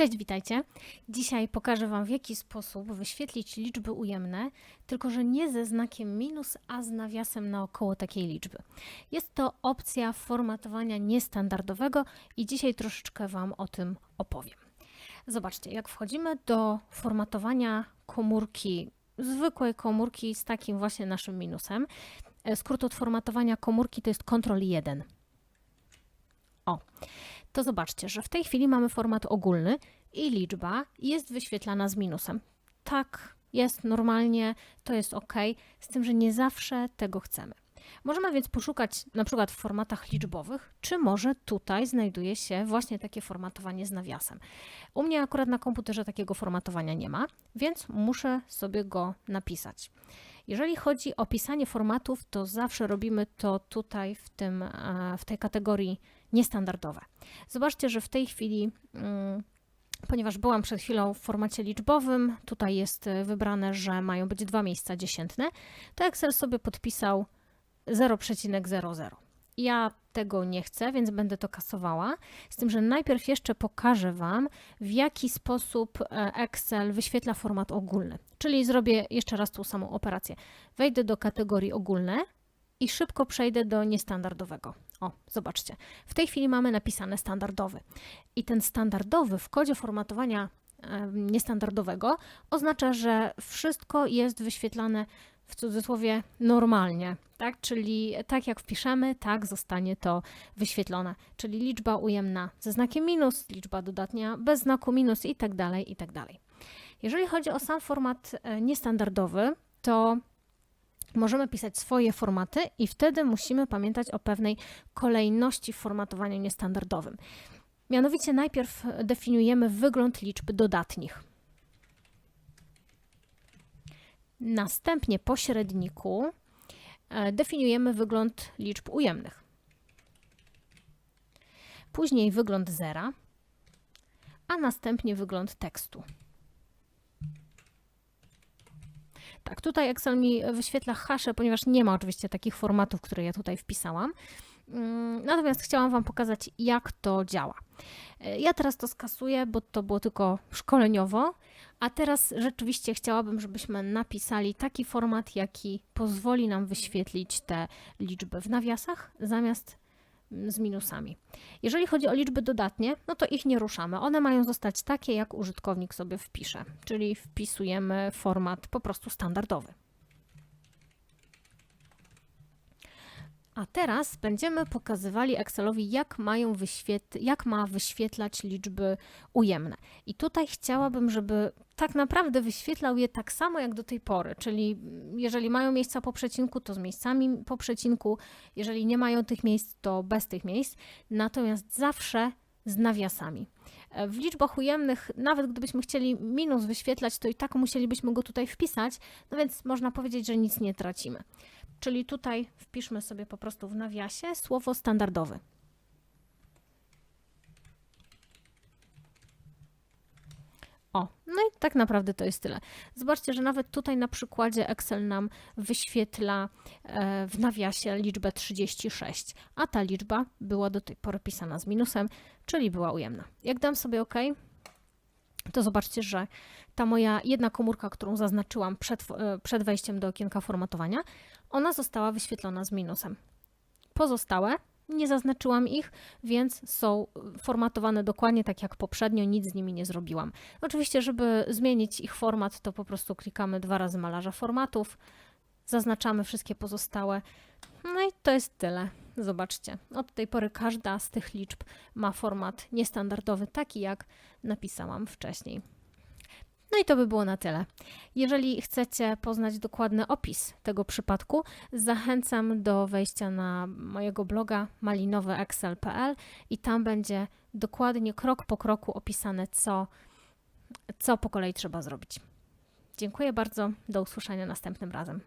Cześć, witajcie. Dzisiaj pokażę Wam, w jaki sposób wyświetlić liczby ujemne, tylko że nie ze znakiem minus, a z nawiasem naokoło takiej liczby. Jest to opcja formatowania niestandardowego i dzisiaj troszeczkę Wam o tym opowiem. Zobaczcie, jak wchodzimy do formatowania komórki, zwykłej komórki z takim właśnie naszym minusem, e, skrót od formatowania komórki to jest Ctrl 1. O, to zobaczcie, że w tej chwili mamy format ogólny i liczba jest wyświetlana z minusem. Tak jest normalnie, to jest ok, z tym, że nie zawsze tego chcemy. Możemy więc poszukać na przykład w formatach liczbowych, czy może tutaj znajduje się właśnie takie formatowanie z nawiasem. U mnie akurat na komputerze takiego formatowania nie ma, więc muszę sobie go napisać. Jeżeli chodzi o pisanie formatów, to zawsze robimy to tutaj w, tym, e, w tej kategorii niestandardowe. Zobaczcie, że w tej chwili, mm, ponieważ byłam przed chwilą w formacie liczbowym, tutaj jest e, wybrane, że mają być dwa miejsca dziesiętne, to Excel sobie podpisał 0,00. Ja tego nie chcę, więc będę to kasowała. Z tym, że najpierw jeszcze pokażę Wam, w jaki sposób e, Excel wyświetla format ogólny. Czyli zrobię jeszcze raz tą samą operację. Wejdę do kategorii ogólne i szybko przejdę do niestandardowego. O, zobaczcie. W tej chwili mamy napisane standardowy. I ten standardowy w kodzie formatowania niestandardowego oznacza, że wszystko jest wyświetlane w cudzysłowie normalnie, tak? Czyli tak jak wpiszemy, tak zostanie to wyświetlone. Czyli liczba ujemna ze znakiem minus, liczba dodatnia bez znaku minus i tak dalej, i tak dalej. Jeżeli chodzi o sam format e, niestandardowy, to możemy pisać swoje formaty i wtedy musimy pamiętać o pewnej kolejności w formatowaniu niestandardowym. Mianowicie najpierw definiujemy wygląd liczb dodatnich. Następnie po średniku e, definiujemy wygląd liczb ujemnych. Później wygląd zera, a następnie wygląd tekstu. Tak, tutaj Excel mi wyświetla hasze, ponieważ nie ma oczywiście takich formatów, które ja tutaj wpisałam. Mm, natomiast chciałam Wam pokazać, jak to działa. E, ja teraz to skasuję, bo to było tylko szkoleniowo, a teraz rzeczywiście chciałabym, żebyśmy napisali taki format, jaki pozwoli nam wyświetlić te liczby w nawiasach zamiast z minusami. Jeżeli chodzi o liczby dodatnie, no to ich nie ruszamy. One mają zostać takie, jak użytkownik sobie wpisze, czyli wpisujemy format po prostu standardowy. A teraz będziemy pokazywali Excelowi, jak, mają wyświetl- jak ma wyświetlać liczby ujemne. I tutaj chciałabym, żeby tak naprawdę wyświetlał je tak samo jak do tej pory, czyli jeżeli mają miejsca po przecinku, to z miejscami po przecinku, jeżeli nie mają tych miejsc, to bez tych miejsc, natomiast zawsze z nawiasami. W liczbach ujemnych, nawet gdybyśmy chcieli minus wyświetlać, to i tak musielibyśmy go tutaj wpisać, no więc można powiedzieć, że nic nie tracimy. Czyli tutaj wpiszmy sobie po prostu w nawiasie słowo standardowy. O, no i tak naprawdę to jest tyle. Zobaczcie, że nawet tutaj na przykładzie Excel nam wyświetla e, w nawiasie liczbę 36, a ta liczba była do tej pory pisana z minusem, czyli była ujemna. Jak dam sobie OK, to zobaczcie, że ta moja jedna komórka, którą zaznaczyłam przed, e, przed wejściem do okienka formatowania, ona została wyświetlona z minusem. Pozostałe nie zaznaczyłam ich, więc są formatowane dokładnie tak jak poprzednio, nic z nimi nie zrobiłam. Oczywiście, żeby zmienić ich format, to po prostu klikamy dwa razy malarza formatów, zaznaczamy wszystkie pozostałe. No i to jest tyle. Zobaczcie, od tej pory każda z tych liczb ma format niestandardowy, taki jak napisałam wcześniej. No i to by było na tyle. Jeżeli chcecie poznać dokładny opis tego przypadku, zachęcam do wejścia na mojego bloga malinoweexcel.pl i tam będzie dokładnie krok po kroku opisane, co, co po kolei trzeba zrobić. Dziękuję bardzo. Do usłyszenia następnym razem.